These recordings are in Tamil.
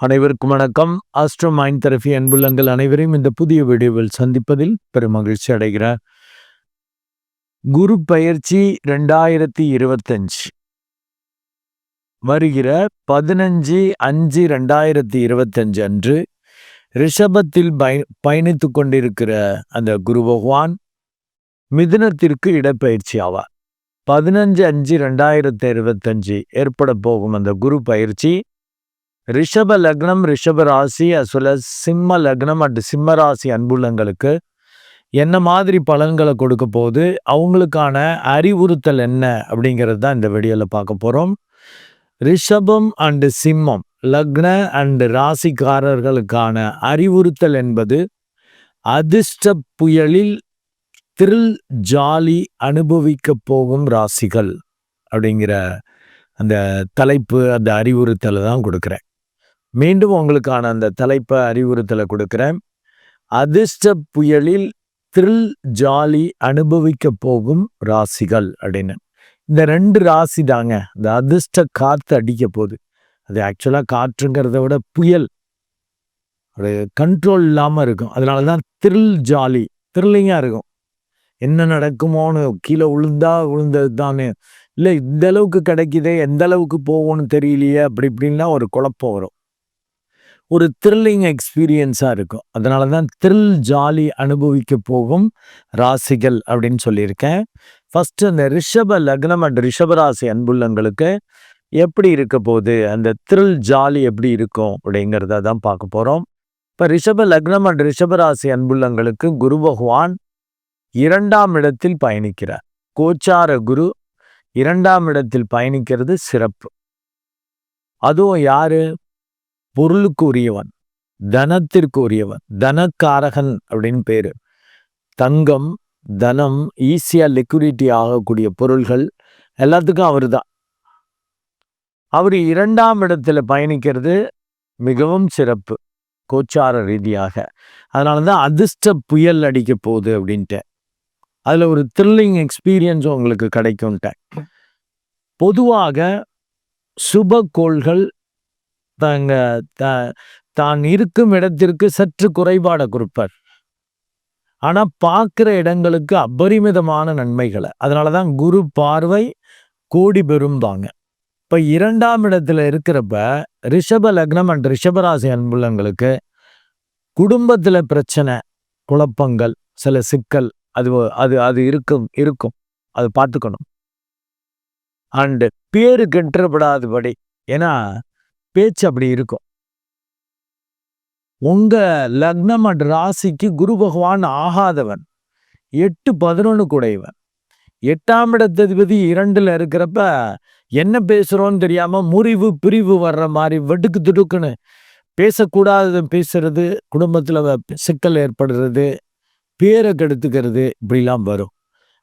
அனைவருக்கும் வணக்கம். ஆஸ்ட்ரோ மைண்ட் தெரபி அன்புள்ளங்கள் அனைவரையும் இந்த புதிய வீடியோவில் சந்திப்பதில் பெருமகிழ்ச்சி அடைகிறார் குரு பயிற்சி ரெண்டாயிரத்தி இருபத்தஞ்சு. வருகிற பதினஞ்சு அஞ்சு ரெண்டாயிரத்தி இருபத்தஞ்சு அன்று ரிஷபத்தில் பய பயணித்து கொண்டிருக்கிற அந்த குரு பகவான் மிதுனத்திற்கு இடப்பயிற்சி ஆவார். பதினஞ்சு அஞ்சு ரெண்டாயிரத்தி இருபத்தஞ்சு ஏற்பட போகும் அந்த குரு பயிற்சி ரிஷப லக்னம் ரிஷப ராசி அஸ் வெல் அஸ் சிம்ம லக்னம் அண்ட் சிம்ம ராசி அன்புள்ளங்களுக்கு என்ன மாதிரி பலன்களை கொடுக்க போது அவங்களுக்கான அறிவுறுத்தல் என்ன அப்படிங்கிறது தான் இந்த வீடியோவில் பார்க்க போகிறோம் ரிஷபம் அண்டு சிம்மம் லக்ன அண்டு ராசிக்காரர்களுக்கான அறிவுறுத்தல் என்பது அதிர்ஷ்ட புயலில் த்ரில் ஜாலி அனுபவிக்க போகும் ராசிகள் அப்படிங்கிற அந்த தலைப்பு அந்த அறிவுறுத்தலை தான் கொடுக்குறேன். மீண்டும் உங்களுக்கான அந்த தலைப்பை அறிவுறுத்தலை கொடுக்குறேன். அதிர்ஷ்ட புயலில் த்ரில் ஜாலி அனுபவிக்க போகும் ராசிகள் அப்படின்னு. இந்த ரெண்டு ராசி தாங்க இந்த அதிர்ஷ்ட காற்று அடிக்க போகுது. அது ஆக்சுவலாக காற்றுங்கிறத விட புயல். ஒரு கண்ட்ரோல் இல்லாமல் இருக்கும். அதனால தான் த்ரில் ஜாலி த்ரில்லிங்காக இருக்கும். என்ன நடக்குமோன்னு கீழே விழுந்தா விழுந்தது தானே. இல்லை இந்த அளவுக்கு கிடைக்குதே எந்த அளவுக்கு போகும்னு தெரியலையே அப்படி இப்படின்லாம் ஒரு குழப்பம் வரும். ஒரு த்ரில்லிங் எக்ஸ்பீரியன்ஸாக இருக்கும். அதனால தான் த்ரில் ஜாலி அனுபவிக்க போகும் ராசிகள் அப்படின்னு சொல்லியிருக்கேன். ஃபஸ்ட்டு அந்த ரிஷப லக்னம் அண்ட் ரிஷபராசி அன்புள்ளங்களுக்கு எப்படி இருக்க போகுது? அந்த த்ரில் ஜாலி எப்படி இருக்கும்? அப்படிங்கிறத தான் பார்க்க போகிறோம் இப்போ ரிஷப லக்னம் அண்ட் ரிஷபராசி அன்புள்ளங்களுக்கு குரு பகவான் இரண்டாம் இடத்தில் பயணிக்கிறார். கோச்சார குரு இரண்டாம் இடத்தில் பயணிக்கிறது சிறப்பு. அதுவும் யாரு? பொருளுக்கு உரியவன் தனத்திற்கு உரியவன் தனக்காரகன் அப்படின்னு பேர். தங்கம் தனம் ஈஸியாக லிக்விடிட்டி ஆகக்கூடிய பொருள்கள் எல்லாத்துக்கும் அவர் தான் அவர் இரண்டாம் இடத்துல பயணிக்கிறது மிகவும் சிறப்பு கோச்சார ரீதியாக. அதனால தான் அதிர்ஷ்ட புயல் அடிக்க போகுது அப்படின்ட்டு. அதில் ஒரு த்ரில்லிங் எக்ஸ்பீரியன்ஸும் உங்களுக்கு கிடைக்கும்ட்ட. பொதுவாக சுப கோள்கள் தாங்க தான் இருக்கும் இடத்திற்கு சற்று குறைபாட குறிப்பர் ஆனா பார்க்குற இடங்களுக்கு அபரிமிதமான நன்மைகளை. அதனால தான் குரு பார்வை கோடி பெறும்பாங்க இப்போ இரண்டாம் இடத்துல இருக்கிறப்ப ரிஷப லக்னம் அண்ட் ரிஷபராசி அன்புள்ளங்களுக்கு குடும்பத்தில் பிரச்சனை குழப்பங்கள் சில சிக்கல் அது அது அது இருக்கும் இருக்கும். அது பார்த்துக்கணும். அண்டு பேரு கெட்டப்படாதபடி ஏன்னா பேச்சு அப்படி இருக்கும். உங்க லக்னம் அண்ட் ராசிக்கு குரு பகவான் ஆகாதவன். எட்டு பதினொன்று கூடையவன். எட்டாம் இடத்ததிபதி இரண்டில் இருக்கிறப்ப என்ன பேசுகிறோன்னு தெரியாமல் முறிவு பிரிவு வர்ற மாதிரி வெடுக்கு துடுக்குன்னு பேசக்கூடாதது பேசுறது குடும்பத்தில் சிக்கல் ஏற்படுறது பேரை கெடுத்துக்கிறது இப்படிலாம் வரும்.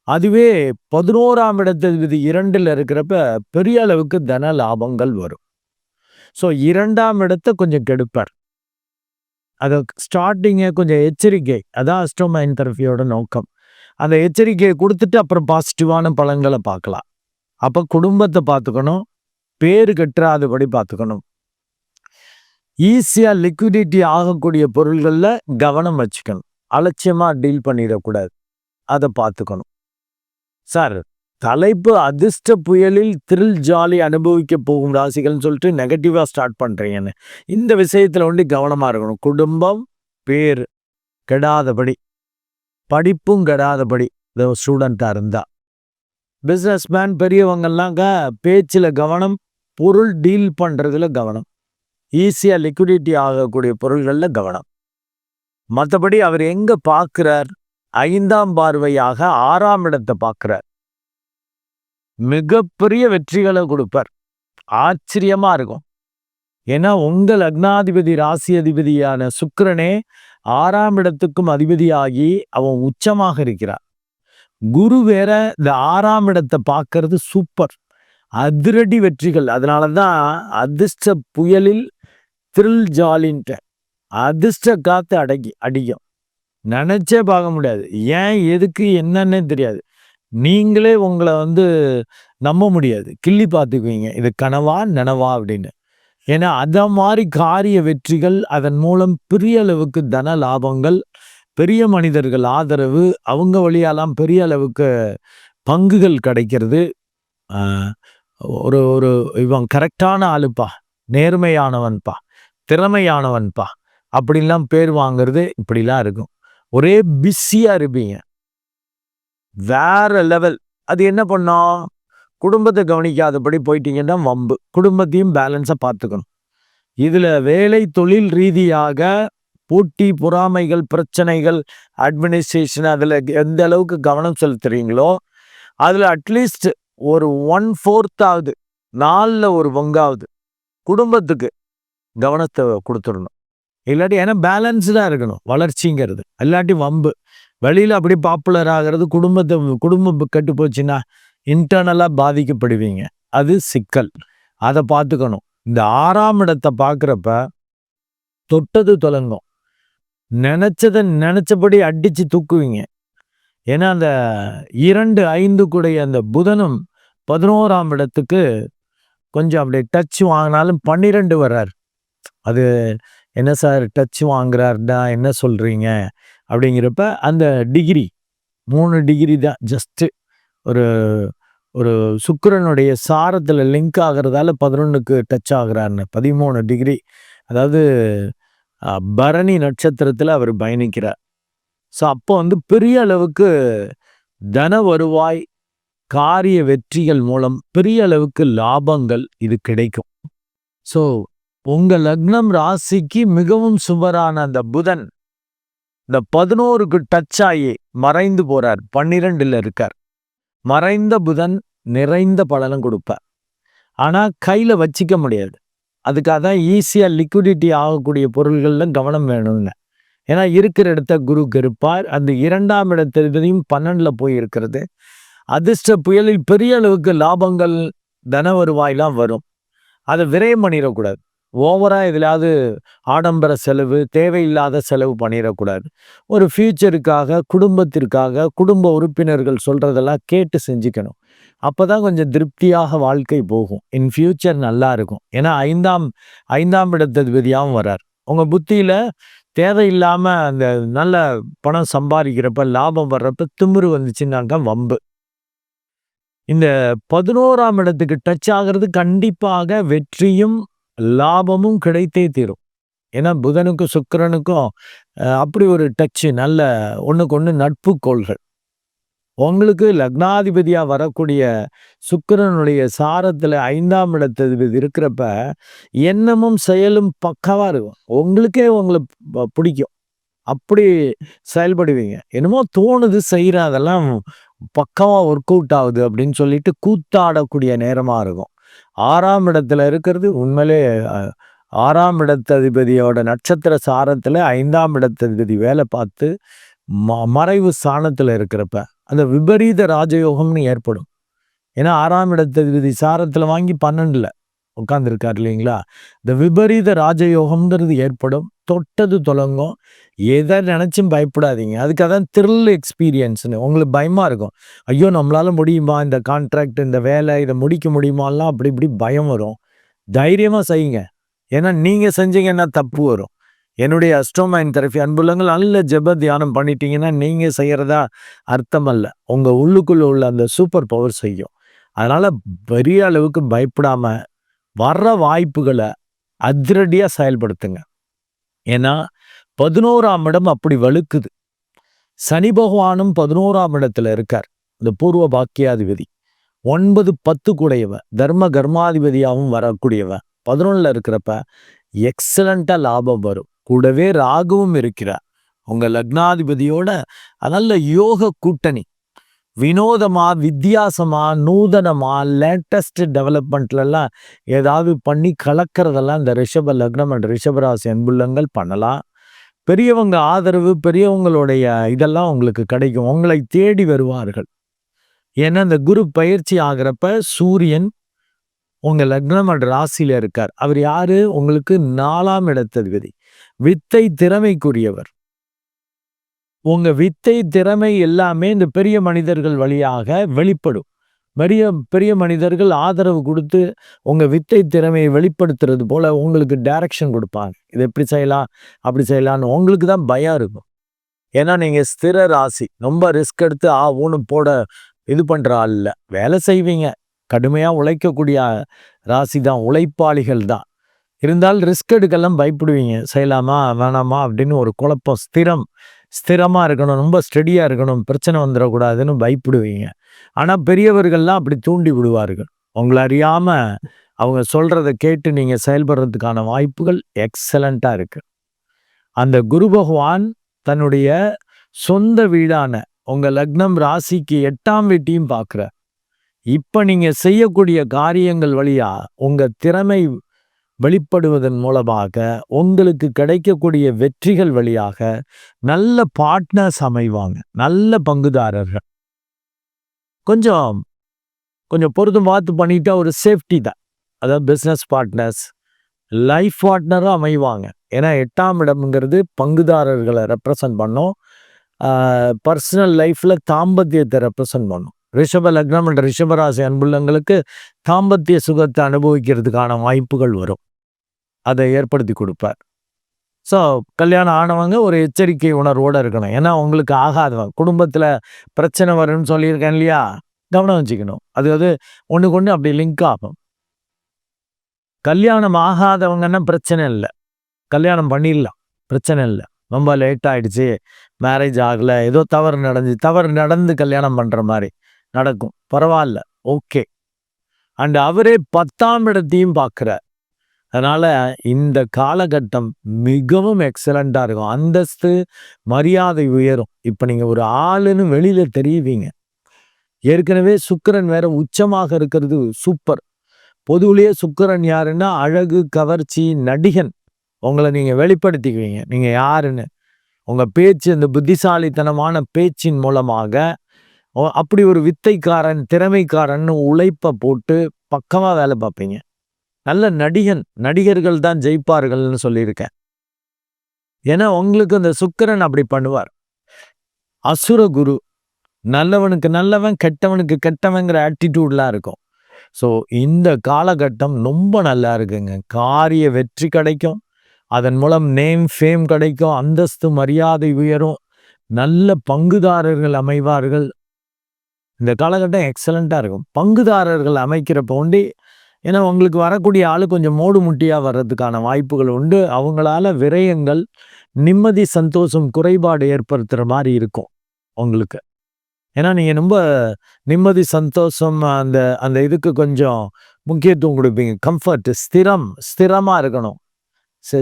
அதுவே பதினோராம் இடத்ததிபதி இரண்டில் இருக்கிறப்ப பெரிய அளவுக்கு தன லாபங்கள் வரும். ஸோ இரண்டாம் இடத்தை கொஞ்சம் கெடுப்பார். அதை ஸ்டார்டிங்கை கொஞ்சம் எச்சரிக்கை. அதான் அஸ்ட்ரோமைன் தெரப்பியோட நோக்கம். அந்த எச்சரிக்கையை கொடுத்துட்டு அப்புறம் பாசிட்டிவான பலன்களை பார்க்கலாம். அப்போ குடும்பத்தை பார்த்துக்கணும். பேர் கட்டுறாதபடி பார்த்துக்கணும். ஈஸியாக லிக்விடிட்டி ஆகக்கூடிய பொருள்களில் கவனம் வச்சுக்கணும். அலட்சியமாக டீல் பண்ணிடக்கூடாது. அதை பார்த்துக்கணும். சார் தலைப்பு அதிர்ஷ்ட புயலில் த்ரில் ஜாலி அனுபவிக்க போகும் ராசிகள்னு சொல்லிட்டு நெகட்டிவாக ஸ்டார்ட் பண்ணுறீங்கன்னு இந்த விஷயத்தில் வந்து கவனமாக இருக்கணும். குடும்பம் பேர் கெடாதபடி படிப்பும் கெடாதபடி இந்த ஸ்டூடெண்ட்டாக இருந்தால் பிஸ்னஸ்மேன் பெரியவங்கள்லாங்க பேச்சில் கவனம் பொருள் டீல் பண்ணுறதுல கவனம். ஈஸியாக லிக்விடிட்டி ஆகக்கூடிய பொருள்களில் கவனம். மற்றபடி அவர் எங்கே பார்க்குறார் ஐந்தாம் பார்வையாக ஆறாம் இடத்தை பார்க்குறார் மிகப்பெரிய வெற்றிகளை கொடுப்பார். ஆச்சரியமா இருக்கும். ஏன்னா உங்கள் லக்னாதிபதி ராசி அதிபதியான சுக்கரனே ஆறாம் இடத்துக்கும் அதிபதியாகி அவன் உச்சமாக இருக்கிறார். குரு வேற இந்த ஆறாம் இடத்தை பார்க்கறது சூப்பர் அதிரடி வெற்றிகள். அதனால தான் அதிர்ஷ்ட புயலில் த்ரில் ஜாலின்ட்ட அதிர்ஷ்ட காத்து அடக்கி அடிக்கும். நினைச்சே பார்க்க முடியாது. ஏன் எதுக்கு என்னன்னே தெரியாது. நீங்களே உங்களை வந்து நம்ப முடியாது. கிள்ளி பார்த்துக்குவீங்க. இது கனவா நனவா அப்படின்னு. ஏன்னா அதை மாதிரி காரிய வெற்றிகள் அதன் மூலம் பெரிய அளவுக்கு தன லாபங்கள் பெரிய மனிதர்கள் ஆதரவு அவங்க வழியாலாம் பெரிய அளவுக்கு பங்குகள் கிடைக்கிறது. ஒரு ஒரு இவன் கரெக்டான ஆளுப்பா. நேர்மையானவன்பா. திறமையானவன்பா. அப்படிலாம் பேர் வாங்குறது இப்படிலாம் இருக்கும். ஒரே பிஸியாக இருப்பீங்க. வேற லெவல் அது என்ன பண்ணோம் குடும்பத்தை கவனிக்காதபடி போயிட்டீங்கன்னா வம்பு. குடும்பத்தையும் பேலன்ஸாக பார்த்துக்கணும். இதில் வேலை தொழில் ரீதியாக போட்டி பொறாமைகள் பிரச்சனைகள் அட்மினிஸ்ட்ரேஷன் அதில் எந்த அளவுக்கு கவனம் செலுத்துறீங்களோ அதில் அட்லீஸ்ட் ஒரு ஒன் ஃபோர்த்தாவது நாலில் ஒரு பங்காவது குடும்பத்துக்கு கவனத்தை கொடுத்துடணும். இல்லாட்டி ஏன்னா பேலன்ஸ்டாக இருக்கணும். வளர்ச்சிங்கிறது. இல்லாட்டி வம்பு. வெளியில் அப்படி பாப்புலர் ஆகிறது குடும்பத்தை குடும்பம் கெட்டு போச்சுன்னா இன்டர்னலாக பாதிக்கப்படுவீங்க. அது சிக்கல். அதை பார்த்துக்கணும். இந்த ஆறாம் இடத்தை பார்க்குறப்ப தொட்டது தொலங்கும். நினச்சதை நினச்சபடி அடித்து தூக்குவீங்க. ஏன்னா அந்த இரண்டு ஐந்து கூடைய அந்த புதனும் பதினோராம் இடத்துக்கு கொஞ்சம் அப்படியே டச் வாங்கினாலும் பன்னிரெண்டு வர்றார். அது என்ன சார் டச் வாங்குறாருடா என்ன சொல்கிறீங்க அப்படிங்கிறப்ப அந்த டிகிரி மூணு டிகிரி தான் ஜஸ்ட்டு ஒரு ஒரு சுக்கரனுடைய சாரத்தில் லிங்க் ஆகிறதால பதினொன்றுக்கு டச் ஆகிறாருன்னு. பதிமூணு டிகிரி அதாவது பரணி நட்சத்திரத்தில் அவர் பயணிக்கிறார். ஸோ அப்போ வந்து பெரிய அளவுக்கு தன வருவாய் காரிய வெற்றிகள் மூலம் பெரிய அளவுக்கு லாபங்கள் இது கிடைக்கும். ஸோ உங்கள் லக்னம் ராசிக்கு மிகவும் சுவரான அந்த புதன் இந்த பதினோருக்கு டச் ஆகி மறைந்து போறார் பன்னிரெண்டில் இருக்கார். மறைந்த புதன் நிறைந்த பலனும் கொடுப்பார். ஆனால் கையில் வச்சிக்க முடியாது. அதுக்காக தான் ஈஸியாக லிக்விடிட்டி ஆகக்கூடிய பொருள்களில் கவனம் வேணும்னு. ஏன்னா இருக்கிற இடத்த குரு கருப்பார் அந்த இரண்டாம் இடத்திலையும் பன்னெண்டில் போய் இருக்கிறது. அதிர்ஷ்ட புயலில் பெரிய அளவுக்கு லாபங்கள் தன வருவாயெலாம் வரும். அதை விரயம் பண்ணிடக்கூடாது. ஓவராக எதுலையாவது ஆடம்பர செலவு தேவையில்லாத செலவு பண்ணிடக்கூடாது. ஒரு ஃப்யூச்சருக்காக குடும்பத்திற்காக குடும்ப உறுப்பினர்கள் சொல்கிறதெல்லாம் கேட்டு செஞ்சுக்கணும். அப்போ தான் கொஞ்சம் திருப்தியாக வாழ்க்கை போகும். இன் ஃப்யூச்சர் நல்லா இருக்கும். ஏன்னா ஐந்தாம் ஐந்தாம் இடத்ததிபதியாகவும் வரார். உங்கள் புத்தியில் தேவையில்லாமல் அந்த நல்ல பணம் சம்பாதிக்கிறப்ப லாபம் வர்றப்ப திமிரு வந்துச்சுன்னாக்கா வம்பு. இந்த பதினோராம் இடத்துக்கு டச் ஆகிறது கண்டிப்பாக வெற்றியும் லாபமும் கிடைத்தே தீரும். ஏன்னா புதனுக்கும் சுக்கரனுக்கும் அப்படி ஒரு டச்சு நல்ல ஒன்றுக்கு ஒன்று நட்பு கோள்கள். உங்களுக்கு லக்னாதிபதியாக வரக்கூடிய சுக்கரனுடைய சாரத்தில் ஐந்தாம் இடத்தது இருக்கிறப்ப எண்ணமும் செயலும் பக்கவாக இருக்கும். உங்களுக்கே உங்களை பிடிக்கும். அப்படி செயல்படுவீங்க. என்னமோ தோணுது செய்கிற அதெல்லாம் பக்கமாக ஒர்க் அவுட் ஆகுது அப்படின்னு சொல்லிட்டு கூத்தாடக்கூடிய நேரமாக இருக்கும். ஆறாம் இடத்துல இருக்கிறது உண்மையிலே ஆறாம் இடத்ததிபதியோட நட்சத்திர சாரத்தில் ஐந்தாம் இடத்ததிபதி வேலை பார்த்து ம மறைவு ஸ்தானத்தில் இருக்கிறப்ப அந்த விபரீத ராஜயோகம்னு ஏற்படும். ஏன்னா ஆறாம் இடத்ததிபதி சாரத்தில் வாங்கி பன்னெண்டில் உட்காந்துருக்காரு இல்லைங்களா? இந்த விபரீத ராஜயோகம்ங்கிறது ஏற்படும் தொட்டது தொடங்கும் எதை நினச்சும் பயப்படாதீங்க. அதுக்காக தான் த்ரில் எக்ஸ்பீரியன்ஸ்னு உங்களுக்கு பயமாக இருக்கும். ஐயோ நம்மளால முடியுமா? இந்த கான்ட்ராக்ட் இந்த வேலை இதை முடிக்க முடியுமாலாம் அப்படி இப்படி பயம் வரும். தைரியமாக செய்யுங்க. ஏன்னா நீங்கள் செஞ்சீங்கன்னா தப்பு வரும். என்னுடைய அஸ்ட்ரோமைன் தெரப்பி அன்புள்ளங்கள் நல்ல ஜெப தியானம் பண்ணிட்டீங்கன்னா நீங்கள் செய்கிறதா அர்த்தம் அல்ல உங்கள் உள்ளுக்குள்ளே உள்ள அந்த சூப்பர் பவர் செய்யும். அதனால் பெரிய அளவுக்கு பயப்படாமல் வர்ற வாய்ப்புகளை அதிரடியாக செயல்படுத்துங்க. ஏன்னா பதினோராம் இடம் அப்படி வலுக்குது சனி பகவானும் பதினோராம் இடத்துல இருக்கார். இந்த பூர்வ பாக்கியாதிபதி. ஒன்பது பத்து கூடையவன். தர்ம கர்மாதிபதியாகவும் வரக்கூடியவன். பதினொன்னுல இருக்கிறப்ப எக்ஸலண்ட்டாக லாபம் வரும். கூடவே ராகுவும் இருக்கிறார். உங்க லக்னாதிபதியோட நல்ல யோக கூட்டணி. வினோதமா வித்தியாசமா நூதனமா லேட்டஸ்ட் டெவலப்மெண்ட்லலாம் ஏதாவது பண்ணி கலக்கிறதெல்லாம் இந்த ரிஷப லக்னம் அண்ட் ரிஷபராசி அன்புள்ளங்கள் பண்ணலாம். பெரியவங்க ஆதரவு பெரியவங்களுடைய இதெல்லாம் உங்களுக்கு கிடைக்கும். உங்களை தேடி வருவார்கள். ஏன்னா இந்த குரு பயிற்சி ஆகிறப்ப சூரியன் உங்க லக்னம் அண்ட் ராசியில இருக்கார். அவர் யாரு? உங்களுக்கு நாலாம் இடத்ததிபதி. வித்தை திறமைக்குரியவர். உங்க வித்தை திறமை எல்லாமே இந்த பெரிய மனிதர்கள் வழியாக வெளிப்படும். பெரிய பெரிய மனிதர்கள் ஆதரவு கொடுத்து உங்கள் வித்தை திறமையை வெளிப்படுத்துறது போல் உங்களுக்கு டைரக்ஷன் கொடுப்பாங்க. இது எப்படி செய்யலாம்? அப்படி செய்யலான்னு உங்களுக்கு தான் பயம் இருக்கும். ஏன்னா நீங்கள் ஸ்திர ராசி. ரொம்ப ரிஸ்க் எடுத்து ஆ ஊனு போட இது பண்ணுற ஆள் இல்லை. வேலை செய்வீங்க. கடுமையாக உழைக்கக்கூடிய ராசி தான். உழைப்பாளிகள் தான். இருந்தாலும் ரிஸ்க் எடுக்கலாம் பயப்படுவீங்க. செய்யலாமா? வேணாமா? அப்படின்னு ஒரு குழப்பம். ஸ்திரம். ஸ்திரமாக இருக்கணும். ரொம்ப ஸ்டெடியாக இருக்கணும். பிரச்சனை வந்துடக்கூடாதுன்னு பயப்படுவீங்க. ஆனால் பெரியவர்கள்லாம் அப்படி தூண்டி விடுவார்கள். உங்களை அறியாமல் அவங்க சொல்கிறத கேட்டு நீங்கள் செயல்படுறதுக்கான வாய்ப்புகள் எக்ஸலண்ட்டாக இருக்குது அந்த குரு பகவான் தன்னுடைய சொந்த வீடான உங்கள் லக்னம் ராசிக்கு எட்டாம் வீட்டையும் பார்க்குற இப்போ நீங்கள் செய்யக்கூடிய காரியங்கள் வழியாக உங்கள் திறமை வெளிப்படுவதன் மூலமாக உங்களுக்கு கிடைக்கக்கூடிய வெற்றிகள் வழியாக நல்ல பார்ட்னர்ஸ் அமைவாங்க. நல்ல பங்குதாரர்கள். கொஞ்சம் கொஞ்சம் பொருத்தம் பார்த்து பண்ணிட்டா ஒரு சேஃப்டி தான். அதாவது பிஸ்னஸ் பார்ட்னர்ஸ் லைஃப் பார்ட்னரும் அமைவாங்க. ஏன்னா எட்டாம் இடம்ங்கிறது பங்குதாரர்களை ரெப்ரசன்ட் பண்ணும். பர்சனல் லைஃப்பில் தாம்பத்தியத்தை ரெப்ரசன்ட் பண்ணும். ரிஷப லக்னம் என்ற ரிஷபராசி அன்புள்ளங்களுக்கு தாம்பத்திய சுகத்தை அனுபவிக்கிறதுக்கான வாய்ப்புகள் வரும். அதை ஏற்படுத்தி கொடுப்பார். ஸோ கல்யாணம் ஆனவங்க ஒரு எச்சரிக்கை உணர்வோடு இருக்கணும். ஏன்னா உங்களுக்கு ஆகாதவன் குடும்பத்தில் பிரச்சனை வரும்னு சொல்லியிருக்கேன் இல்லையா? கவனம் வச்சுக்கணும். அது அது ஒன்று கொண்டு அப்படி லிங்க் ஆகும். கல்யாணம் ஆகாதவங்கன்னா பிரச்சனை இல்லை. கல்யாணம் பண்ணிடலாம். பிரச்சனை இல்லை. ரொம்ப லேட் ஆகிடுச்சு மேரேஜ் ஆகலை. ஏதோ தவறு நடந்து தவறு நடந்து கல்யாணம் பண்ணுற மாதிரி நடக்கும். பரவாயில்ல. ஓகே அண்ட் அவரே பத்தாம் இடத்தையும் பார்க்குறார். அதனால் இந்த காலகட்டம் மிகவும் எக்ஸலண்ட்டாக இருக்கும். அந்தஸ்து மரியாதை உயரும். இப்போ நீங்கள் ஒரு ஆளுன்னு வெளியில் தெரியுவீங்க. ஏற்கனவே சுக்கரன் வேற உச்சமாக இருக்கிறது. சூப்பர். பொதுவிலேயே சுக்கரன் யாருன்னா அழகு கவர்ச்சி நடிகன். உங்களை நீங்கள் வெளிப்படுத்திக்குவீங்க. நீங்கள் யாருன்னு. உங்கள் பேச்சு இந்த புத்திசாலித்தனமான பேச்சின் மூலமாக அப்படி ஒரு வித்தைக்காரன் திறமைக்காரன் உழைப்பை போட்டு பக்கமாக வேலை பார்ப்பீங்க. நல்ல நடிகன் நடிகர்கள் தான் ஜெயிப்பார்கள்னு சொல்லியிருக்கேன். ஏன்னா உங்களுக்கு இந்த சுக்கரன் அப்படி பண்ணுவார். அசுர குரு நல்லவனுக்கு நல்லவன் கெட்டவனுக்கு கெட்டவங்கிற ஆட்டிடியூட்லாம் இருக்கும். ஸோ இந்த காலகட்டம் ரொம்ப நல்லா இருக்குங்க. காரிய வெற்றி கிடைக்கும். அதன் மூலம் நேம் ஃபேம் கிடைக்கும். அந்தஸ்து மரியாதை உயரும். நல்ல பங்குதாரர்கள் அமைவார்கள். இந்த காலகட்டம் எக்ஸலண்ட்டாக இருக்கும். பங்குதாரர்கள் அமைக்கிற போண்டி ஏன்னா உங்களுக்கு வரக்கூடிய ஆள் கொஞ்சம் மோடு முட்டியாக வர்றதுக்கான வாய்ப்புகள் உண்டு. அவங்களால விரயங்கள் நிம்மதி சந்தோஷம் குறைபாடு ஏற்படுத்துகிற மாதிரி இருக்கும் உங்களுக்கு. ஏன்னா நீங்கள் ரொம்ப நிம்மதி சந்தோஷம் அந்த அந்த இதுக்கு கொஞ்சம் முக்கியத்துவம் கொடுப்பீங்க. கம்ஃபர்ட் ஸ்திரம் ஸ்திரமாக இருக்கணும்.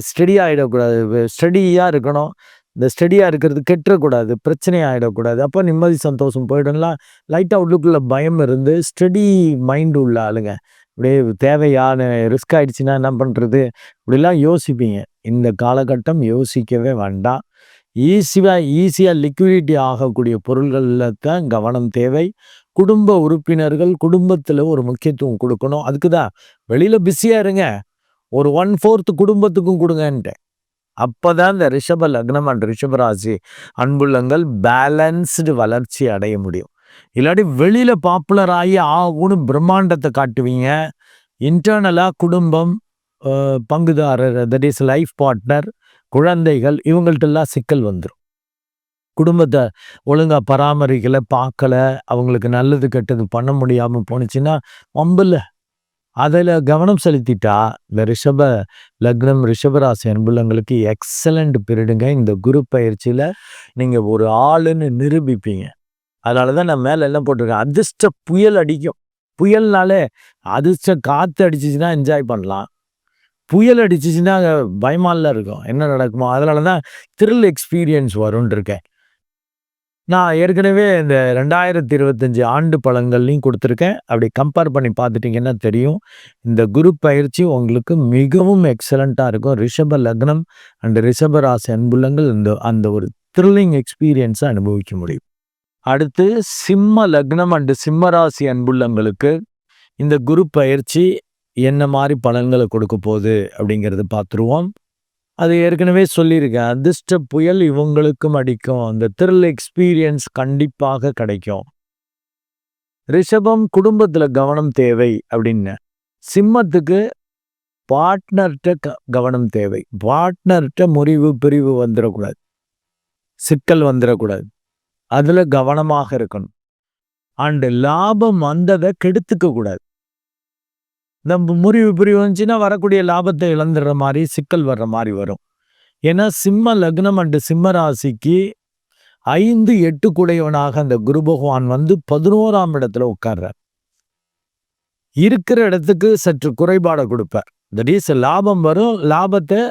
ஸ்டடி ஆகிடக்கூடாது ஸ்டடியாக இருக்கணும். இந்த ஸ்டடியாக இருக்கிறது கெட்டக்கூடாது பிரச்சனை ஆகிடக்கூடாது அப்போ நிம்மதி சந்தோஷம் போயிடும்லாம் லைட்டாக உள்ளுக்குள்ளே பயம் இருந்து ஸ்டடி மைண்டு உள்ள ஆளுங்க. அப்படியே தேவையான ரிஸ்க் ஆயிடுச்சுன்னா என்ன பண்ணுறது இப்படிலாம் யோசிப்பீங்க. இந்த காலகட்டம் யோசிக்கவே வேண்டாம். ஈஸியாக ஈஸியாக லிக்விடிட்டி ஆகக்கூடிய பொருள்களில் தான் கவனம் தேவை. குடும்ப உறுப்பினர்கள் குடும்பத்தில் ஒரு முக்கியத்துவம் கொடுக்கணும். அதுக்கு தான் வெளியில் பிஸியாக இருங்க. ஒரு ஒன் ஃபோர்த்து குடும்பத்துக்கும் கொடுங்கன்ட்டு அப்போ தான் இந்த ரிஷப லக்னம் அண்ட் ரிஷபராசி அன்புள்ளங்கள் பேலன்ஸ்டு வளர்ச்சி அடைய முடியும். இல்லாட்டி வெளியில் பாப்புலர் ஆகி ஆகும்னு பிரம்மாண்டத்தை காட்டுவீங்க. இன்டர்னலாக குடும்பம் பங்குதாரர் தட் இஸ் லைஃப் பார்ட்னர் குழந்தைகள் இவங்கள்ட்டெல்லாம் சிக்கல் வந்துடும் குடும்பத்தை ஒழுங்காக பராமரிக்கலை பார்க்கல அவங்களுக்கு நல்லது கெட்டது பண்ண முடியாமல் போணுச்சுன்னா வம்பில்ல. அதில் கவனம் செலுத்திட்டா இந்த ரிஷப லக்னம் ரிஷபராசி அன்புள்ளங்களுக்கு எக்ஸலண்ட் பீரியடுங்க இந்த குரு பயிற்சியில் நீங்கள் ஒரு ஆளுன்னு நிரூபிப்பீங்க. அதனால தான் நான் மேலே எல்லாம் போட்டிருக்கேன். அதிர்ஷ்ட புயல் அடிக்கும். புயல்னாலே அதிர்ஷ்ட காற்று அடிச்சிச்சுன்னா என்ஜாய் பண்ணலாம். புயல் அடிச்சிச்சுன்னா பயமால இருக்கும். என்ன நடக்குமோ. அதனால தான் த்ரில் எக்ஸ்பீரியன்ஸ் வரும்னு இருக்கேன். நான் ஏற்கனவே இந்த ரெண்டாயிரத்தி இருபத்தஞ்சி ஆண்டு பழங்கள்லையும் கொடுத்துருக்கேன். அப்படி கம்பேர் பண்ணி பார்த்துட்டிங்கன்னா தெரியும். இந்த குரு பயிற்சி உங்களுக்கு மிகவும் எக்ஸலண்ட்டாக இருக்கும். ரிஷப லக்னம் அண்ட் ரிஷப ராசி அன்புள்ளங்கள் இந்த அந்த ஒரு த்ரில்லிங் எக்ஸ்பீரியன்ஸை அனுபவிக்க முடியும். அடுத்து சிம்ம லக்னம் அண்டு சிம்மராசி அன்புள்ளங்களுக்கு இந்த குரு பயிற்சி என்ன மாதிரி பலன்களை கொடுக்க போகுது அப்படிங்கிறத பார்த்துருவோம். அது ஏற்கனவே சொல்லியிருக்கேன். அதிர்ஷ்ட புயல் இவங்களுக்கும் அடிக்கும். அந்த த்ரில் எக்ஸ்பீரியன்ஸ் கண்டிப்பாக கிடைக்கும். ரிஷபம் குடும்பத்தில் கவனம் தேவை அப்படின்னு. சிம்மத்துக்கு பார்ட்னர்கிட்ட கவனம் தேவை. பார்ட்னர்கிட்ட முறிவு பிரிவு வந்துடக்கூடாது சிக்கல் வந்துடக்கூடாது அதுல கவனமாக இருக்கணும். அண்டு லாபம் வந்ததை கெடுத்துக்க கூடாது. நம்ம முறிவு பிரிவு வந்துச்சுன்னா வரக்கூடிய லாபத்தை இழந்துடுற மாதிரி சிக்கல் வர்ற மாதிரி வரும். ஏன்னா சிம்ம லக்னம் அண்டு சிம்ம ராசிக்கு ஐந்து எட்டு குடையவனாக அந்த குரு பகவான் வந்து பதினோராம் இடத்துல உட்கார்றார். இருக்கிற இடத்துக்கு சற்று குறைபாடை கொடுப்பார். தட் லாபம் வரும் லாபத்தை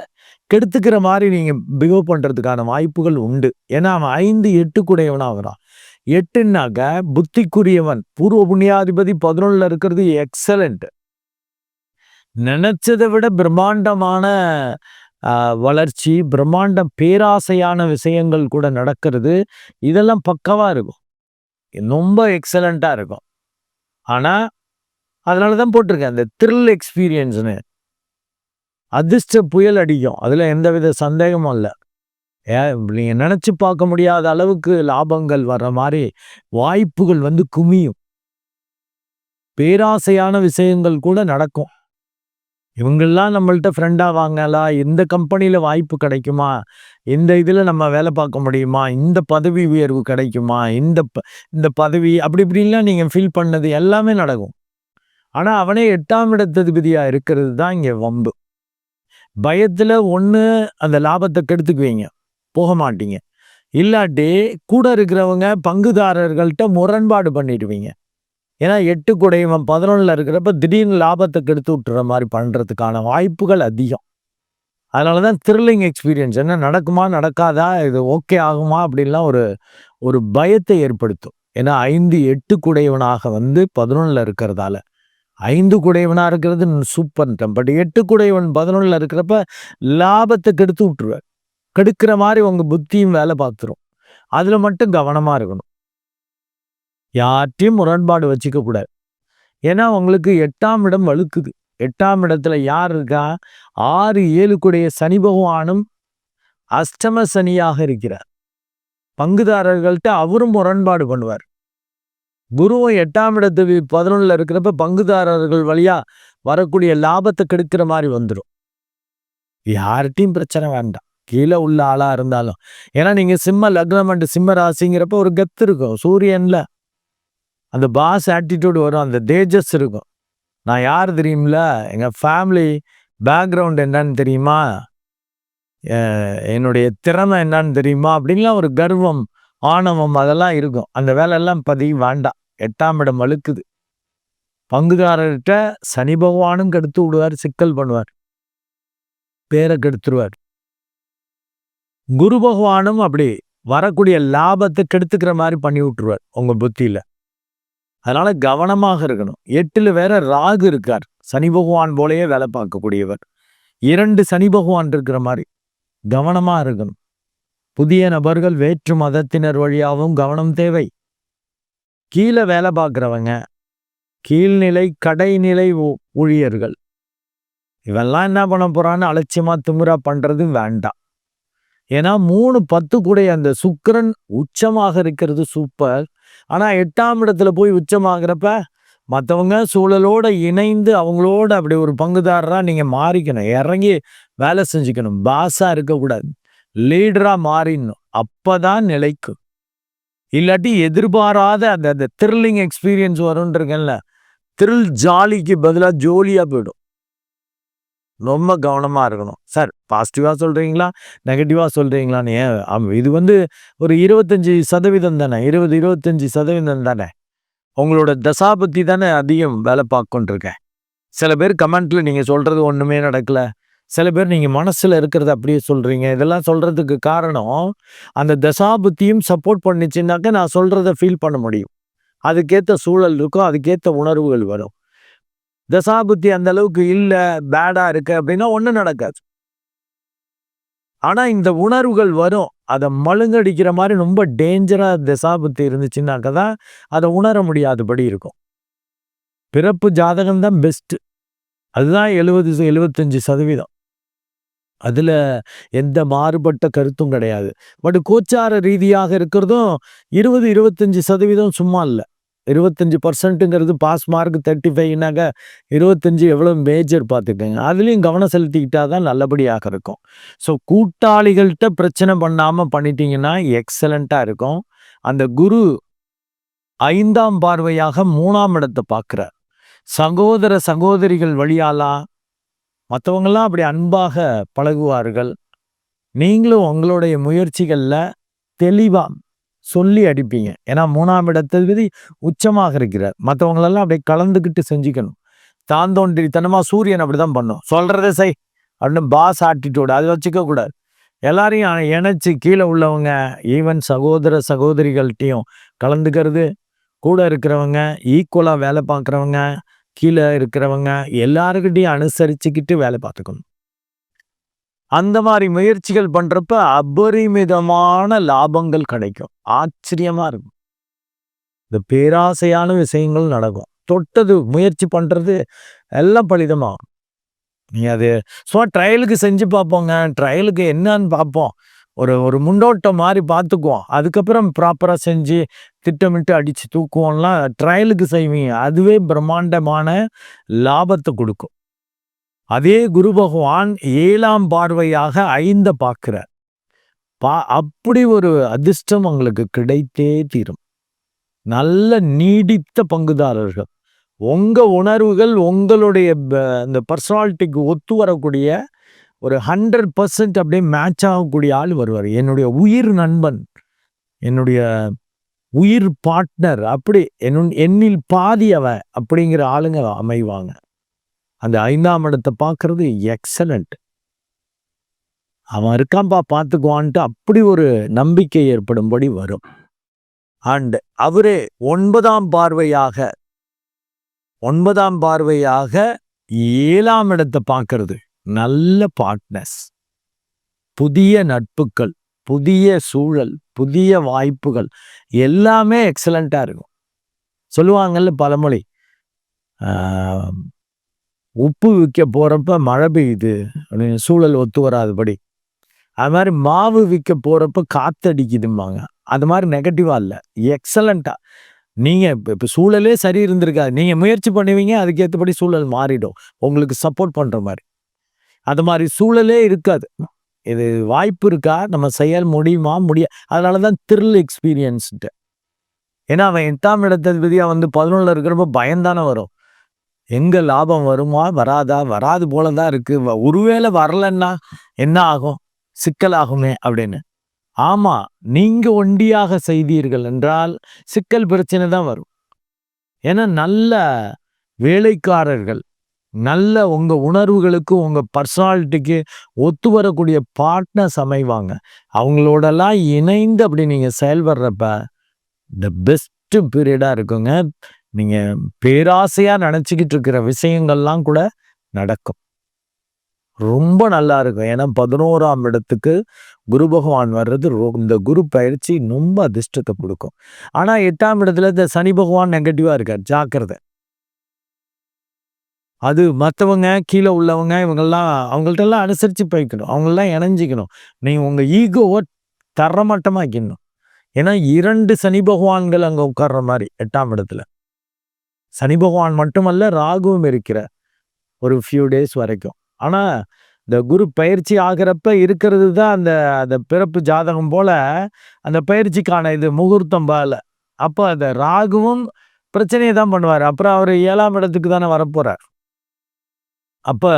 கெடுத்துக்கிற மாதிரி நீங்கள் பிஹேவ் பண்ணுறதுக்கான வாய்ப்புகள் உண்டு. ஏன்னா அவன் ஐந்து எட்டு குடையவனாகிறான் எட்டுனாக்க புத்திக்குரியவன். பூர்வ புண்ணியாதிபதி பதினொன்றில் இருக்கிறது எக்ஸலண்ட் நினச்சதை விட பிரம்மாண்டமான வளர்ச்சி பிரம்மாண்டம் பேராசையான விஷயங்கள் கூட நடக்கிறது. இதெல்லாம் பக்கவாக இருக்கும். ரொம்ப எக்ஸலண்ட்டாக இருக்கும். ஆனால் அதனால தான் போட்டிருக்கேன். அந்த த்ரில் எக்ஸ்பீரியன்ஸ்னு அதிர்ஷ்ட புயல் அடிக்கும். அதில் எந்தவித சந்தேகமும் இல்லை. ஏ நீங்கள் நினச்சி பார்க்க முடியாத அளவுக்கு லாபங்கள் வர்ற மாதிரி வாய்ப்புகள் வந்து குமியும். பேராசையான விஷயங்கள் கூட நடக்கும். இவங்கெல்லாம் நம்மள்ட்ட ஃப்ரெண்டாக வாங்கலாம் இந்த கம்பெனியில் வாய்ப்பு கிடைக்குமா? இந்த இதில் நம்ம வேலை பார்க்க முடியுமா? இந்த பதவி உயர்வு கிடைக்குமா? இந்த ப இந்த பதவி அப்படி இப்படின்லாம் நீங்கள் ஃபீல் பண்ணது எல்லாமே நடக்கும். ஆனால் அவனே எட்டாம் இடத்ததிபதியாக இருக்கிறது தான் இங்கே வம்பு. பயத்தில் ஒன்று அந்த லாபத்தை கெடுத்துக்குவீங்க. போக மாட்டீங்க. இல்லாட்டி கூட இருக்கிறவங்க பங்குதாரர்கள்ட்ட முரண்பாடு பண்ணிடுவீங்க. ஏன்னா எட்டு குடையவன் பதினொன்றில் இருக்கிறப்ப திடீர்னு லாபத்தை கெடுத்து விட்டுற மாதிரி பண்ணுறதுக்கான வாய்ப்புகள் அதிகம். அதனால தான் த்ரில்லிங் எக்ஸ்பீரியன்ஸ் என்ன நடக்குமா நடக்காதா இது ஓகே ஆகுமா அப்படின்லாம் ஒரு ஒரு பயத்தை ஏற்படுத்தும். ஏன்னா ஐந்து எட்டு குடையவனாக வந்து பதினொன்றில் இருக்கிறதால. ஐந்து குடையவனாக இருக்கிறது சூப்பர் பட் எட்டு குடையவன் பதினொன்றில் இருக்கிறப்ப லாபத்தை கெடுத்து விட்டுருவார். கெடுக்கிற மாதிரி உங்கள் புத்தியும் வேலை பார்த்துரும். அதில் மட்டும் கவனமாக இருக்கணும். யார்ட்டையும் முரண்பாடு வச்சுக்கக்கூடாது ஏன்னா உங்களுக்கு எட்டாம் இடம் வழுக்குது எட்டாம் இடத்துல யார் இருக்கா? ஆறு ஏழுக்குடைய சனி பகவானும் அஷ்டம சனியாக இருக்கிறார். பங்குதாரர்கள்ட்ட அவரும் முரண்பாடு பண்ணுவார். குருவும் எட்டாம் இடத்து பதினொன்றில் இருக்கிறப்ப பங்குதாரர்கள் வழியாக வரக்கூடிய லாபத்தை கெடுக்கிற மாதிரி வந்துடும் யார்கிட்டையும் பிரச்சனை வேண்டாம். கீழே உள்ள ஆளாக இருந்தாலும். ஏன்னா நீங்கள் சிம்ம லக்னம் அண்டு சிம்ம ராசிங்கிறப்ப ஒரு கத்து இருக்கும். சூரியனில் அந்த பாஸ் ஆட்டிடியூடு வரும். அந்த தேஜஸ் இருக்கும். நான் யார் தெரியும்ல எங்கள் ஃபேமிலி பேக்ரவுண்ட் என்னன்னு தெரியுமா? என்னுடைய திறமை என்னன்னு தெரியுமா? அப்படின்லாம் ஒரு கர்வம். ஆணவம் அதெல்லாம் இருக்கும். அந்த வேலையெல்லாம் பதிவு வேண்டாம். எட்டாம் இடம் அழுக்குது. பங்குதாரர்கிட்ட சனி பகவானும் கெடுத்து விடுவார் சிக்கல் பண்ணுவார். பேரை கெடுத்துருவார். குரு பகவானும் அப்படி வரக்கூடிய லாபத்தை கெடுத்துக்கிற மாதிரி பண்ணி விட்டுருவார் உங்க புத்தியில. அதனால கவனமாக இருக்கணும். எட்டுல வேற ராகு இருக்கார். சனி பகவான் போலயே வேலை பார்க்கக்கூடியவர். இரண்டு சனி பகவான் இருக்கிற மாதிரி கவனமா இருக்கணும். புதிய நபர்கள் வேற்று மதத்தினர் வழியாகவும் கவனம் தேவை. கீழே வேலை பார்க்குறவங்க கீழ்நிலை கடைநிலை ஊழியர்கள். இவெல்லாம் என்ன பண்ண போகிறான்னு அலட்சியமாக திமுறா பண்ணுறது வேண்டாம். ஏன்னா மூணு பத்து கூட அந்த சுக்கரன் உச்சமாக இருக்கிறது சூப்பர். ஆனால் எட்டாம் இடத்துல போய் உச்சமாகிறப்ப மற்றவங்க சூழலோடு இணைந்து அவங்களோட அப்படி ஒரு பங்குதாரராக நீங்கள் மாறிக்கணும். இறங்கி வேலை செஞ்சுக்கணும். பாஸாக இருக்கக்கூடாது. லீடராக மாறிடணும். அப்பதான் நிலைக்கும். இல்லாட்டி எதிர்பாராத அந்த அந்த த்ரில்லிங் எக்ஸ்பீரியன்ஸ் வரும்ன்றிருக்கேன்ல த்ரில் ஜாலிக்கு பதிலாக ஜோலியாக போயிடும். ரொம்ப கவனமாக இருக்கணும். சார் பாசிட்டிவாக சொல்கிறீங்களா நெகட்டிவாக சொல்கிறீங்களான்னு ஏன்? இது வந்து ஒரு இருபத்தஞ்சி சதவீதம் தானே? இருபது இருபத்தஞ்சி சதவீதம் தானே? உங்களோட தசாபத்தி தானே அதிகம் வேலை பார்க்கொண்டிருக்கேன். சில பேர் கமெண்ட்டில் நீங்கள் சொல்கிறது ஒன்றுமே நடக்கலை. சில பேர் நீங்கள் மனசில் இருக்கிறத அப்படியே சொல்கிறீங்க இதெல்லாம் சொல்கிறதுக்கு காரணம் அந்த தசாபுத்தியும் சப்போர்ட் பண்ணிச்சுனாக்க நான் சொல்கிறத ஃபீல் பண்ண முடியும். அதுக்கேற்ற சூழல் இருக்கும் அதுக்கேற்ற உணர்வுகள் வரும். தசாபுத்தி அந்த அளவுக்கு இல்லை பேடாக இருக்கு அப்படின்னா ஒன்றும் நடக்காது. ஆனால் இந்த உணர்வுகள் வரும். அதை மழுங்கடிக்கிற மாதிரி ரொம்ப டேஞ்சராக தசாபுத்தி இருந்துச்சுன்னாக்க தான் அதை உணர முடியாதபடி இருக்கும். பிறப்பு ஜாதகம் தான் பெஸ்ட்டு அதுதான் எழுபது எழுபத்தஞ்சு சதவீதம். அதில் எந்த மாறுபட்ட கருத்தும் கிடையாது. பட் கோச்சார ரீதியாக இருக்கிறதும் இருபது இருபத்தஞ்சு சதவீதம் சும்மா இல்லை. இருபத்தஞ்சி பர்சன்ட்டுங்கிறது பாஸ் மார்க் தேர்ட்டி ஃபைவ்னாக்க இருபத்தஞ்சி எவ்வளோ மேஜர் பார்த்துக்கோங்க. அதுலேயும் கவனம் செலுத்திக்கிட்டா தான் நல்லபடியாக இருக்கும். ஸோ கூட்டாளிகள்கிட்ட பிரச்சனை பண்ணாமல் பண்ணிட்டீங்கன்னா எக்ஸலண்ட்டாக இருக்கும். அந்த குரு ஐந்தாம் பார்வையாக மூணாம் இடத்தை பார்க்குறார். சகோதர சகோதரிகள் வழியாலாம் மற்றவங்களாம் அப்படி அன்பாக பழகுவார்கள். நீங்களும் உங்களுடைய முயற்சிகளில் தெளிவாக சொல்லி அடிப்பீங்க. ஏன்னா மூணாம் இடத்ததிபதி உச்சமாக இருக்கிறார். மற்றவங்களெல்லாம் அப்படியே கலந்துக்கிட்டு செஞ்சுக்கணும். தான் தோன்றித்தனமாக சூரியன் அப்படி தான் பண்ணும். சொல்கிறதே செய். அப்படின்னு பாஸ் ஆட்டிடியூடு அது வச்சுக்க கூடாது. எல்லாரையும் இணைச்சி கீழே உள்ளவங்க ஈவன் சகோதர சகோதரிகள்கிட்டையும் கலந்துக்கிறது. கூட இருக்கிறவங்க ஈக்குவலாக வேலை பார்க்குறவங்க கீழே இருக்கிறவங்க எல்லாருக்கிட்டையும் அனுசரிச்சுக்கிட்டு வேலை பார்த்துக்கணும். அந்த மாதிரி முயற்சிகள் பண்றப்ப அபரிமிதமான லாபங்கள் கிடைக்கும். ஆச்சரியமா இருக்கும். இந்த பேராசையான விஷயங்கள் நடக்கும். தொட்டது முயற்சி பண்றது எல்லாம் பலிதமாகும். நீ அது சும்மா ட்ரையலுக்கு செஞ்சு பார்ப்போங்க. ட்ரையலுக்கு என்னன்னு பார்ப்போம். ஒரு ஒரு முண்டோட்டம் மாதிரி பார்த்துக்குவோம் அதுக்கப்புறம் ப்ராப்பராக செஞ்சு திட்டமிட்டு அடித்து தூக்குவோம்லாம் ட்ரையலுக்கு செய்வீங்க. அதுவே பிரம்மாண்டமான லாபத்தை கொடுக்கும். அதே குரு பகவான் ஏழாம் பார்வையாக ஐந்த பார்க்கிறார். பா அப்படி ஒரு அதிர்ஷ்டம் உங்களுக்கு கிடைத்தே தீரும். நல்ல நீடித்த பங்குதாரர்கள். உங்கள் உணர்வுகள் உங்களுடைய இந்த பர்சனாலிட்டிக்கு ஒத்து வரக்கூடிய ஒரு ஹண்ட்ரட் பர்சன்ட் அப்படியே மேட்ச் ஆகக்கூடிய ஆள் வருவார். என்னுடைய உயிர் நண்பன் என்னுடைய உயிர் பார்ட்னர் அப்படி என்னு என்னில் பாதி அவன் அப்படிங்கிற ஆளுங்க அமைவாங்க. அந்த ஐந்தாம் இடத்தை பார்க்கறது எக்ஸலண்ட் அவன் இருக்கான்பா பார்த்துக்குவான்ட்டு அப்படி ஒரு நம்பிக்கை ஏற்படும்படி வரும். அண்ட் அவரே ஒன்பதாம் பார்வையாக ஒன்பதாம் பார்வையாக ஏழாம் இடத்தை பார்க்கறது. நல்ல பார்ட்னர்ஸ் புதிய நட்புகள் புதிய சூழல் புதிய வாய்ப்புகள் எல்லாமே எக்ஸலண்ட்டாக இருக்கும். சொல்லுவாங்கல்ல பழமொழி உப்பு விற்க போகிறப்ப மழை பெய்யுது அப்படின்னு சூழல் ஒத்து வராதபடி. அது மாதிரி மாவு விற்க போகிறப்ப காத்தடிக்குதும்பாங்க. அது மாதிரி நெகட்டிவாக இல்லை எக்ஸலண்ட்டாக நீங்கள் இப்போ இப்போ சூழலே சரி இருந்திருக்காது. நீங்கள் முயற்சி பண்ணுவீங்க அதுக்கேற்றபடி சூழல் மாறிடும். உங்களுக்கு சப்போர்ட் பண்ணுற மாதிரி. அது மாதிரி சூழலே இருக்காது. இது வாய்ப்பு இருக்கா? நம்ம செயல் முடியுமா? முடிய அதனால தான் த்ரில் எக்ஸ்பீரியன்ஸ்ட்டு ஏன்னா அவன் எட்டாம் இடத்ததிபதியாக வந்து பதினொன்றில் இருக்கிறப்ப பயந்தானே வரும். எங்கே லாபம் வருமா? வராதா? வராது போல தான் இருக்குது ஒருவேளை வரலன்னா என்ன ஆகும்? சிக்கலாகுமே அப்படின்னு. ஆமாம் நீங்கள் ஒண்டியாக செய்தீர்கள் என்றால் சிக்கல் பிரச்சனை தான் வரும். ஏன்னா நல்ல வேலைக்காரர்கள் நல்ல உங்க உணர்வுகளுக்கு உங்க பர்சனாலிட்டிக்கு ஒத்து வரக்கூடிய பார்ட்னர்ஸ் அமைவாங்க. அவங்களோடலாம் இணைந்து அப்படி நீங்க செயல்படுறப்ப த பெஸ்ட் பீரியடா இருக்குங்க. நீங்க பேராசையா நினைச்சுக்கிட்டு இருக்கிற விஷயங்கள்லாம் கூட நடக்கும். ரொம்ப நல்லா இருக்கும். ஏன்னா பதினோராம் இடத்துக்கு குரு பகவான் வர்றது இந்த குரு பயிற்சி ரொம்ப அதிர்ஷ்டத்தை கொடுக்கும். ஆனால் எட்டாம் இடத்துல இந்த சனி பகவான் நெகட்டிவாக இருக்கார். ஜாக்கிரதை. அது மற்றவங்க கீழே உள்ளவங்க இவங்கெல்லாம் அவங்கள்ட்டெல்லாம் அனுசரித்து போய்க்கணும். அவங்களெல்லாம் இணைஞ்சிக்கணும். நீங்கள் உங்கள் ஈகோவை தரமட்டமாக்கிடணும். ஏன்னா இரண்டு சனி பகவான்கள் அங்கே உட்கார்ற மாதிரி எட்டாம் இடத்துல. சனி பகவான் மட்டுமல்ல ராகுவும் இருக்கிற ஒரு ஃபியூ டேஸ் வரைக்கும். ஆனால் இந்த குரு பயிற்சி ஆகிறப்ப இருக்கிறது தான் அந்த அந்த பிறப்பு ஜாதகம் போல் அந்த பயிற்சிக்கான இது முகூர்த்தம் பால. அப்போ அந்த ராகுவும் பிரச்சனையை தான் பண்ணுவார். அப்புறம் அவர் ஏழாம் இடத்துக்கு தானே வரப்போகிறார் அப்போ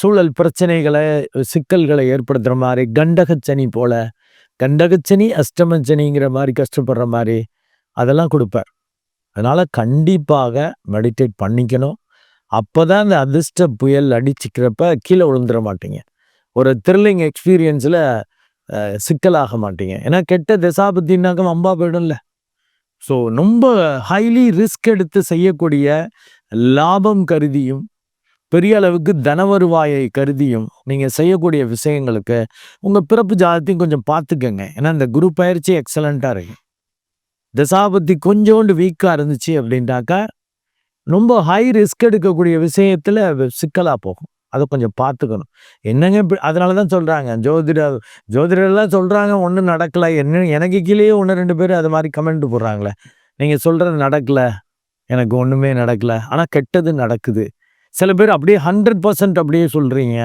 சூழல் பிரச்சனைகளை சிக்கல்களை ஏற்படுத்துகிற மாதிரி கண்டகச்சனி போல் கண்டகச்சனி அஷ்டமச்சனிங்கிற மாதிரி கஷ்டப்படுற மாதிரி அதெல்லாம் கொடுப்பார். அதனால் கண்டிப்பாக மெடிடேட் பண்ணிக்கணும். அப்போ தான் அந்த அதிர்ஷ்ட புயல் அடிச்சிக்கிறப்ப கீழே விழுந்துட மாட்டீங்க. ஒரு த்ரில்லிங் எக்ஸ்பீரியன்ஸில் சிக்கலாக மாட்டீங்க. ஏன்னா கெட்ட திசாபத்தின்னாக்கம் அம்பா போயிடும்ல. ஸோ ரொம்ப ஹைலி ரிஸ்க் எடுத்து செய்யக்கூடிய லாபம் கருதியும் பெரிய அளவுக்கு தன வருவாயை கருதியும் நீங்கள் செய்யக்கூடிய விஷயங்களுக்கு உங்கள் பிறப்பு ஜாதத்தையும் கொஞ்சம் பார்த்துக்கங்க. ஏன்னா இந்த குரு பயிற்சி எக்ஸலண்ட்டாக இருக்கு. தசாபத்தி கொஞ்சோண்டு வீக்காக இருந்துச்சு அப்படின்ட்டாக்கா ரொம்ப ஹை ரிஸ்க் எடுக்கக்கூடிய விஷயத்தில் சிக்கலாக போகும். அதை கொஞ்சம் பார்த்துக்கணும். என்னங்க அதனால தான் சொல்கிறாங்க ஜோதிட ஜோதிடர்லாம் சொல்கிறாங்க ஒன்றும் நடக்கலை. என்ன எனக்கு கீழேயே ஒன்று ரெண்டு பேர் அது மாதிரி கமெண்ட் போடுறாங்களே. நீங்கள் சொல்கிறது நடக்கலை. எனக்கு ஒன்றுமே நடக்கல. ஆனால் கெட்டது நடக்குது. சில பேர் அப்படியே ஹண்ட்ரட் பர்சன்ட் அப்படியே சொல்கிறீங்க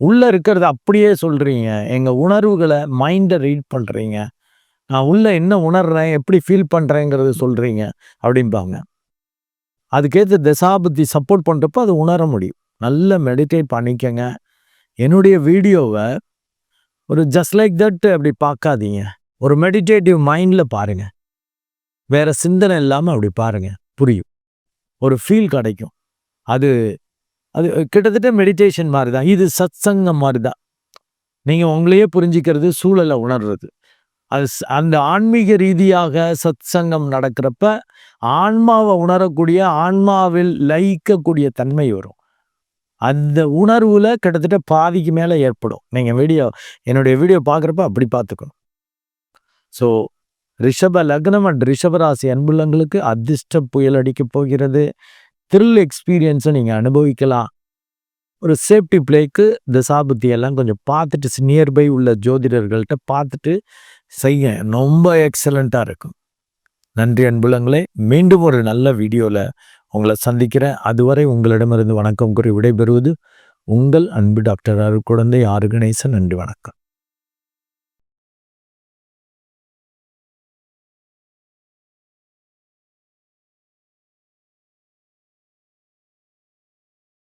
உள்ளே இருக்கிறத அப்படியே சொல்கிறீங்க எங்கள் உணர்வுகளை மைண்டை ரீட் பண்ணுறீங்க நான் உள்ளே என்ன உணர்றேன் எப்படி ஃபீல் பண்ணுறேங்கிறத சொல்கிறீங்க அப்படிம்பாங்க. அதுக்கேற்ற தசாபுத்தி சப்போர்ட் பண்ணுறப்போ அது உணர முடியும். நல்ல மெடிடேட் பண்ணிக்கங்க. என்னுடைய வீடியோவை ஒரு ஜஸ்ட் லைக் தட் அப்படி பார்க்காதீங்க. ஒரு மெடிடேட்டிவ் மைண்டில் பாருங்கள் வேறு சிந்தனை இல்லாமல் அப்படி பாருங்கள் புரியும். ஒரு ஃபீல் கிடைக்கும். அது அது கிட்டத்தட்ட மெடிடேஷன் மாதிரி தான் இது சத் சங்கம் மாதிரி தான் நீங்கள் உங்களையே புரிஞ்சிக்கிறது சூழலை உணர்றது. அது அந்த ஆன்மீக ரீதியாக சத் சங்கம் நடக்கிறப்ப ஆன்மாவை உணரக்கூடிய ஆன்மாவில் லயிக்கக்கூடிய தன்மை வரும். அந்த உணர்வில் கிட்டத்தட்ட பாதிக்கு மேலே ஏற்படும். நீங்கள் வீடியோ என்னுடைய வீடியோ பார்க்குறப்ப அப்படி பார்த்துக்கணும். ஸோ ரிஷப லக்னம் அண்ட் ரிஷபராசி அன்புள்ளங்களுக்கு அதிர்ஷ்ட புயல் அடிக்கப் போகிறது. த்ரில் எக்ஸ்பீரியன்ஸை நீங்கள் அனுபவிக்கலாம். ஒரு சேஃப்டி பிளேக்கு தசாபுத்தி சாபத்தியெல்லாம் கொஞ்சம் பார்த்துட்டு நியர்பை உள்ள ஜோதிடர்கள்ட்ட பார்த்துட்டு செய்ய ரொம்ப எக்ஸலண்ட்டாக இருக்கும். நன்றி அன்புலங்களே. மீண்டும் ஒரு நல்ல வீடியோவில் உங்களை சந்திக்கிறேன். அதுவரை உங்களிடமிருந்து வணக்கம் கூறி விடைபெறுவது உங்கள் அன்பு டாக்டர் அருள் குழந்தை ஆர்கனைசன் நன்றி வணக்கம்.